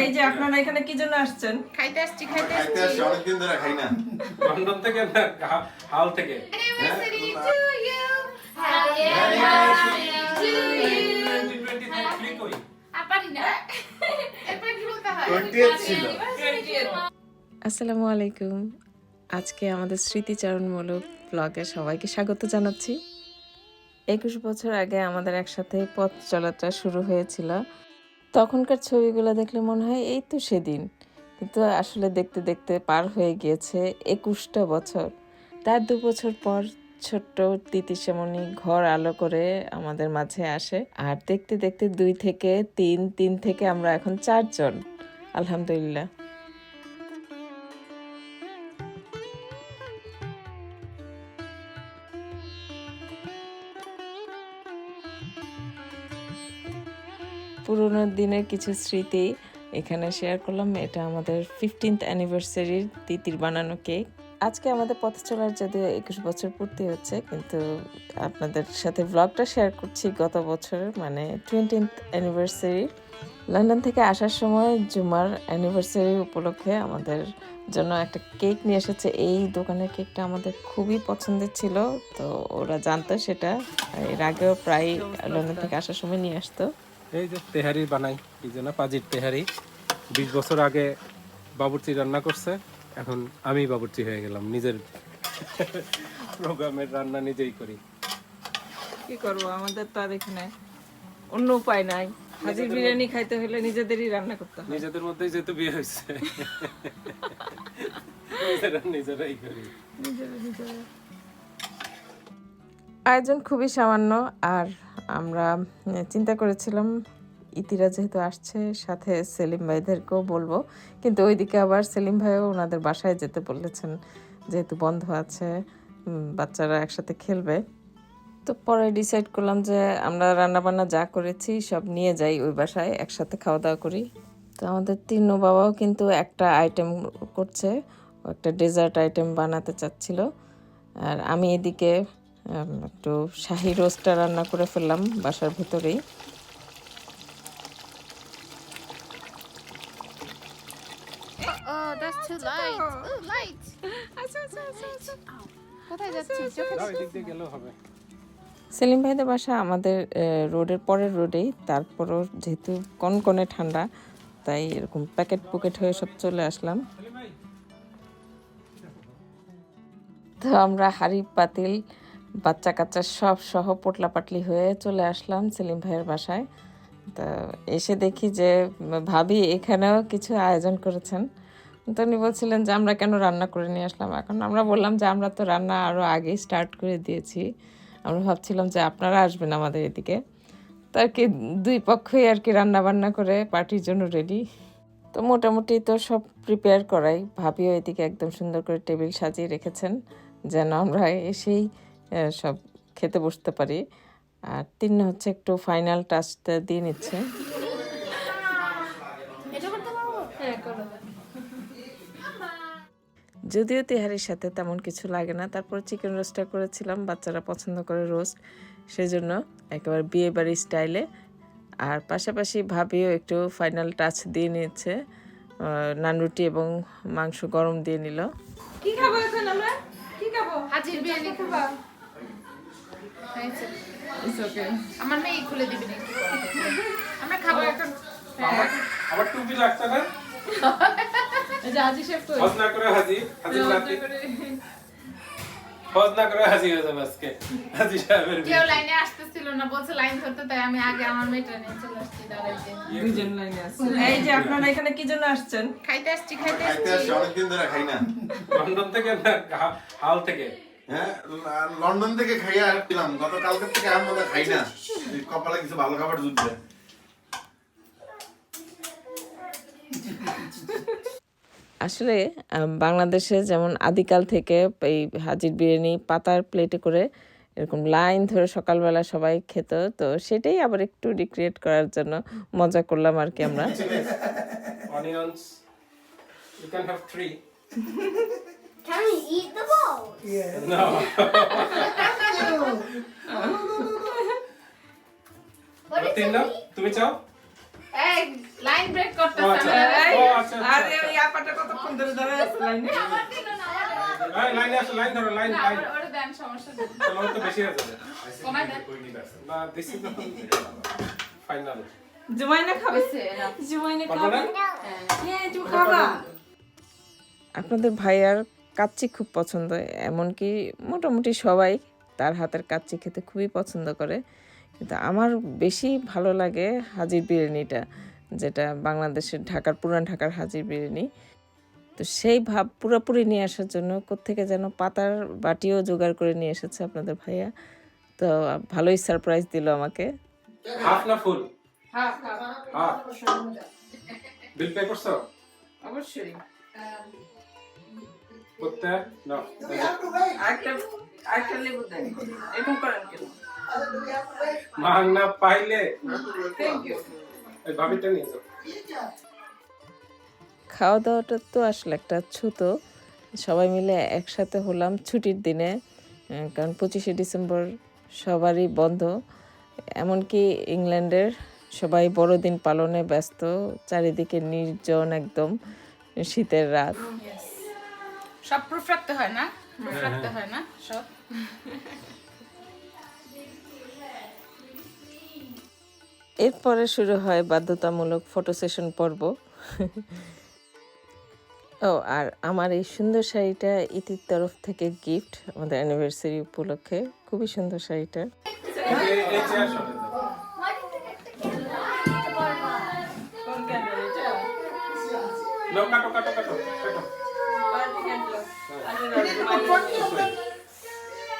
এই যে আপনারা এখানে কি জন্য আসছেন? খাইতে আসছি খাইতে খাইতে আসছি। আসছি অনেকদিন ধরে খাই না। লন্ডন থেকে না হাল থেকে। Anniversary to you. Happy anniversary to you. 2023 click কই? আর পারি না। এরপরে কি বলতে হয়? 20th ছিল। আসসালামু আলাইকুম। আজকে আমাদের স্মৃতিচারণমূলক ব্লগে সবাইকে স্বাগত জানাচ্ছি। একুশ বছর আগে আমাদের একসাথে পথ চলাটা শুরু হয়েছিল। তখনকার ছবিগুলো দেখলে মনে হয় এই তো সেদিন। কিন্তু আসলে দেখতে দেখতে পার হয়ে গিয়েছে একুশটা বছর। তার দু বছর পর ছোট্ট তিতিসেমনি ঘর আলো করে আমাদের মাঝে আসে। আর দেখতে দেখতে দুই থেকে তিন তিন থেকে আমরা এখন চারজন। আলহামদুলিল্লাহ। পুরোনো দিনের কিছু স্মৃতি এখানে শেয়ার করলাম। এটা আমাদের ফিফটিন্থ অ্যানিভার্সারির তিতির বানানো কেক আজকে আমাদের পথ চলার যদিও একুশ বছর পূর্তি হচ্ছে, কিন্তু আপনাদের সাথে ব্লগটা শেয়ার করছি গত বছর মানে টোয়েন্টিন্থ অ্যানিভার্সারি লন্ডন থেকে আসার সময় জুমার অ্যানিভার্সারি উপলক্ষে আমাদের জন্য একটা কেক নিয়ে এসেছে। এই দোকানের কেকটা আমাদের খুবই পছন্দের ছিল, তো ওরা জানতো সেটা। এর আগেও প্রায় লন্ডন থেকে আসার সময় নিয়ে আসতো। এই যে তেহারি বানাই এই যে না পাজির তেহারি। বিশ বছর আগে বাবুর্চি রান্না করছে এখন আমি বাবুর্চি হয়ে গেলাম নিজের প্রোগ্রামের রান্না নিজেই করি। কি করব আমাদের তো আর এখানে অন্য উপায় নাই। হাজির বিরিয়ানি খাইতে হলে নিজেদেরই রান্না করতে হয়। নিজেদের মধ্যেই যেহেতু বিয়ে হয়েছে। নিজেরাই করি। আয়োজন খুবই সামান্য আর আমরা চিন্তা করেছিলাম, ইতিরা যেহেতু আসছে, সাথে সেলিম ভাইদেরকেও বলব। কিন্তু ওইদিকে আবার সেলিম ভাইও ওনাদের বাসায় যেতে বলেছেন, যেহেতু বন্ধ আছে বাচ্চারা একসাথে খেলবে। তো পরে ডিসাইড করলাম যে আমরা রান্নাবান্না যা করেছি সব নিয়ে যাই ওই বাসায়, একসাথে খাওয়া দাওয়া করি। তো আমাদের তিন বাবাও কিন্তু একটা আইটেম করছে একটা ডেজার্ট আইটেম বানাতে চাচ্ছিল। আর আমি এদিকে একটু শাহি রোস্টটা রান্না করে ফেললাম বাসার ভিতরেই। Oh. Oh, সেলিম ভাইদের বাসা আমাদের রোডের পরের রোডেই। তারপরও যেহেতু কনকনে ঠান্ডা তাই এরকম প্যাকেট পুকেট হয়ে সব চলে আসলাম। তো আমরা হাড়ি পাতিল বাচ্চা কাচ্চা সব সহ পোটলা পাটলি হয়ে চলে আসলাম সেলিম ভাইয়ের বাসায়। তা এসে দেখি যে, ভাবি এখানেও কিছু আয়োজন করেছেন। তো উনি বলছিলেন যে, আমরা কেন রান্না করে নিয়ে আসলাম? এখন আমরা বললাম যে, আমরা তো রান্না আরও আগেই স্টার্ট করে দিয়েছি। আমরা ভাবছিলাম যে, আপনারা আসবেন আমাদের এদিকে। তো আর কি দুই পক্ষই আর কি রান্না বান্না করে পার্টির জন্য রেডি তো মোটামুটি তো সব প্রিপেয়ার করাই। ভাবিও এদিকে একদম সুন্দর করে টেবিল সাজিয়ে রেখেছেন, যেন আমরা এসেই সব খেতে বসতে পারি। আর তিন হচ্ছে একটু ফাইনাল টাচটা দিয়ে নিচ্ছে। যদিও তেহারির সাথে তেমন কিছু লাগে না তারপর চিকেন রোস্টটা করেছিলাম বাচ্চারা পছন্দ করে রোস্ট সেজন্য একেবারে বিয়ে বাড়ি স্টাইলে আর পাশাপাশি ভাবিও একটু ফাইনাল টাচ দিয়ে আহ, নান রুটি এবং মাংস গরম দিয়ে নিল। কি খাব এখন আমরা? কি খাব? হাজির বিরিয়ানি খাবা? আমার মেয়ে খুলে দিবি না আমরা খাব এখন। টুপি লাগছে না? এই যে আজি শেফ কই? না করে হাজি হাজি রাতে। হজ না করে হাজি হয়ে যাবে আজকে। হাজি সাহেবের কেউ লাইনে আসতেছিল না বলছে লাইন ধরতে তাই আমি আগে আমার মেয়েটা নিয়ে চলে আসছি দাঁড়াইতে দুজন লাইনে আছে এই যে আপনারা এখানে কি জন্য আসছেন? খাইতে আসছি খাইতে আসছি অনেকদিন ধরে খাই না। লন্ডন থেকে না হাল থেকে? হ্যাঁ লন্ডন থেকে খাইয়া আসছিলাম গত কালকে থেকে আর মধ্যে খাই না। কপালে কিছু ভালো খাবার জুটবে। আসলে বাংলাদেশে যেমন আদিকাল থেকে এই হাজির বিরিয়ানি পাতার প্লেটে করে এরকম লাইন ধরে সকালবেলা সবাই খেত তো সেটাই আবার একটু রিক্রিয়েট করার জন্য মজা করলাম আর কি আমরা। Onions you can have three Can we eat the balls? No. What is it? তুমি চাও? এই লাইন ব্রেক আচ্ছা। আমরা আচ্ছা আরে ওই আপাটা কতক্ষণ ধরে দাঁড়ায় আছে লাইনে আমার দিল না আমার এই, লাইনে আসো লাইন ধরো লাইন না, লাইন ওর- ওর দেন সমস্যা নেই। চলো তো বেশি হয়ে দেন। না দিছি তো ফাইনাল জুমাইনা খাবে? হয়েছে, জুমাইনা না? হ্যাঁ তুমি খাবা। আপনাদের ভাইয়ার কাচ্চি খুব পছন্দ এমনকি মোটামুটি সবাই তার হাতের কাচ্চি খেতে খুবই পছন্দ করে। কিন্তু আমার বেশি ভালো লাগে হাজির বিরিয়ানিটা যেটা বাংলাদেশের ঢাকার পুরান ঢাকার হাজির বিরিয়ানি। তো সেই ভাব পুরোপুরি নিয়ে আসার জন্য কোত্থেকে যেন পাতার বাটিও জোগাড় করে নিয়ে এসেছে আপনাদের ভাইয়া। তো ভালোই সারপ্রাইজ দিল আমাকে। হাফ না ফুল হ্যাঁ, হ্যাঁ, হাফ বিল পে করছ? অবশ্যই। করতে? না। আরেকটা আরেকটা লেবু দেন। এরকম করেন কেন? না পাইলে থ্যাংক ইউ এই ভাবিটা নিয়ে যাও। খাওয়া দাওয়াটা তো আসলে একটা ছুতো। সবাই মিলে একসাথে হলাম ছুটির দিনে কারণ পঁচিশে ডিসেম্বর সবারই বন্ধ। এমনকি ইংল্যান্ডের সবাই বড়দিন পালনে ব্যস্ত চারিদিকে নির্জন একদম শীতের রাত। সব প্রুফ রাখতে হয় না? প্রুফ রাখতে হয়। না? সব? এরপরে শুরু হয় বাধ্যতামূলক ফটো সেশন পর্ব। ও আর আমার এই সুন্দর শাড়িটা ইতির তরফ থেকে গিফট আমাদের অ্যানিভার্সারি উপলক্ষে। খুবই সুন্দর শাড়িটা।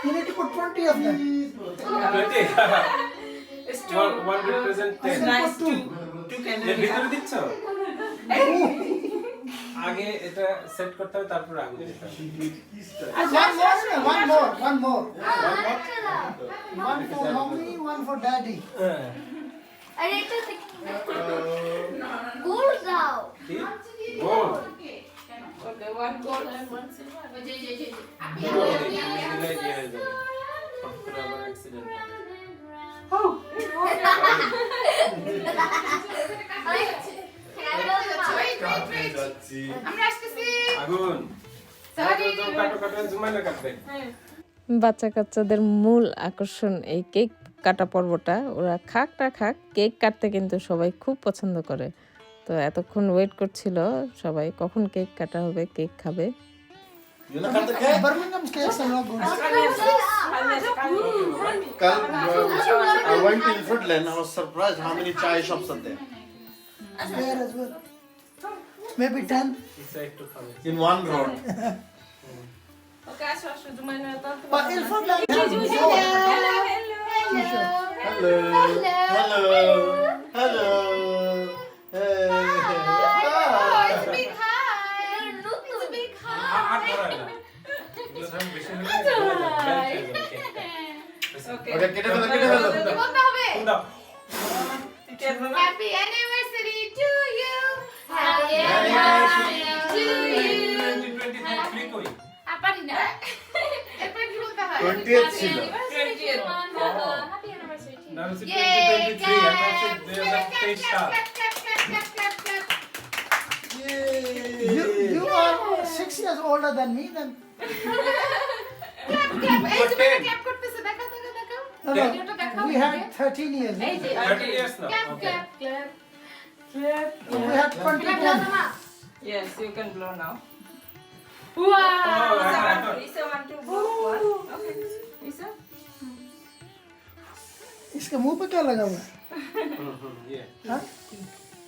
You need to put 20 of them. Twenty? One- one represent ten. এর ভিতরে দিচ্ছ আগে এটা সেট করতে হবে তারপর আগুন দিতে হবে One more, one more, one more. One more? One for mommy, one for daddy. হ্যাঁ। I need বাচ্চা কাচ্চাদের মূল আকর্ষণ এই কেক কাটা পর্বটা। ওরা খাক না খাক, কেক কাটতে কিন্তু সবাই খুব পছন্দ করে। তো এতক্ষণ ওয়েট করছিল সবাই কখন কেক কাটা হবে কেক খাবে wanna cut the cake? Birmingham cakes are not good. Kal, uh, I went to Ilfordland. I was surprised how many chai shops are there There as well. Maybe 10. ইচ্ছা একটু খাবে in one road. ওকে আসো আসো জুমাইনা But Ilford Land has more. Hello. Hello. Hello. Hey. It's a big hi. It's a big hi. আ- আর ধরায় না যখন বেশি হলে হয়ে। Okay, কেটে ফেলো, কেটে ফেলো। কি হবে? ফুল Happy anniversary to you. Happy anniversary to you. 2023 free কই? আর না। এরপরে কি বলতে হয়? 20th ছিল। Happy anniversary to you. না, হচ্ছে 2023, আর হচ্ছে guys. 2023 সাল। six years older than me, then. clap, clap. Age? we had 13 years. 13 years now. Clap, okay. clap, clap. Clap, clap. We had 21. Yes, you can blow now. Wow! Oh, Isa, want to blow one? Okay. Isa? इसके मुंह पे क्या लगा हुआ है mm-hmm,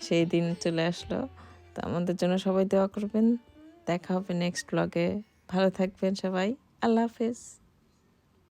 সেই দিন চলে আসলো। তো আমাদের জন্য সবাই দোয়া করবেন। দেখা হবে নেক্সট ব্লগে ভালো থাকবেন সবাই। আল্লাহ হাফেজ।